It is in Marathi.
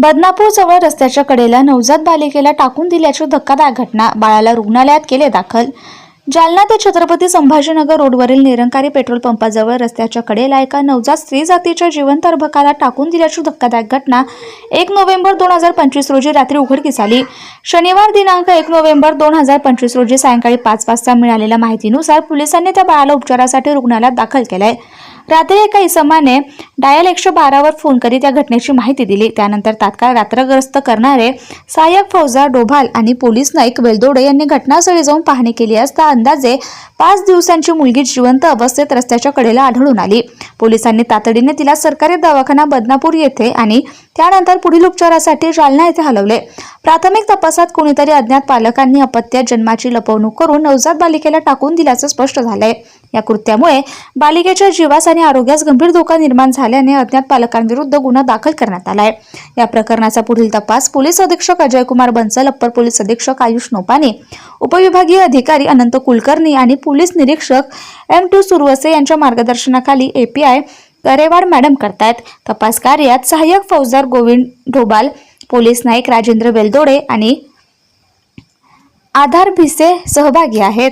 बदनापूर जवळ रस्त्याच्या कडेला नवजात बालिकेला टाकून दिल्याची धक्कादायक घटना बाळाला रुग्णालयात केले दाखल. जालना ते छत्रपती संभाजीनगर रोडवरील निरंकारी पेट्रोल पंपाजवळ रस्त्याच्या कडेला एका नवजात स्त्री जातीच्या जिवंत अर्भकाला टाकून दिल्याची धक्कादायक घटना एक नोव्हेंबर दोन हजार पंचवीस रोजी रात्री उघडकीस आली. शनिवार दिनांक एक नोव्हेंबर दोन हजार पंचवीस रोजी सायंकाळी पाच वाजता मिळालेल्या माहितीनुसार पोलिसांनी त्या बाळाला उपचारासाठी रुग्णालयात दाखल केलंय. रात्री एका इसमाने डायल एकशे बारावर फोन करीत या घटनेची माहिती दिली. त्यानंतर तात्काळ रात्रग्रस्त करणारे सहाय्यक फौजदार डोभाल आणि पोलीस नाईक वेलदोडे यांनी घटनास्थळी जाऊन पाहणी केली असता अंदाजे पाच दिवसांची मुलगी जिवंत अवस्थेत रस्त्याच्या कडेला आढळून आली. पोलिसांनी तातडीने तिला सरकारी दवाखाना बदनापूर येथे आणि त्यानंतर पुढील उपचारासाठी जालना येथे हलवले. प्राथमिक तपासात कोणीतरी अज्ञात पालकांनी अपत्या जन्माची लपवणूक करून नवजात बालिकेला टाकून दिल्याचं स्पष्ट झालंय. या कृत्यामुळे बालिकेच्या जीवास आणि आरोग्यास गंभीर धोका निर्माण झाल्याने अज्ञात पालकांविरुद्ध गुन्हा दाखल करण्यात आलाय. या प्रकरणाचा पुढील तपास पोलीस अधीक्षक अजय कुमार बन्सल अप्पर पोलीस अधीक्षक आयुष नोपाने उपविभागीय अधिकारी अनंत कुलकर्णी आणि पोलीस निरीक्षक एम टू सुरवसे यांच्या मार्गदर्शनाखाली एपीआय करेवाड मॅडम करतायत. तपास कार्यात सहाय्यक फौजदार गोविंद ढोबाल पोलीस नाईक राजेंद्र वेलदोडे आणि आधार भिसे सहभागी आहेत.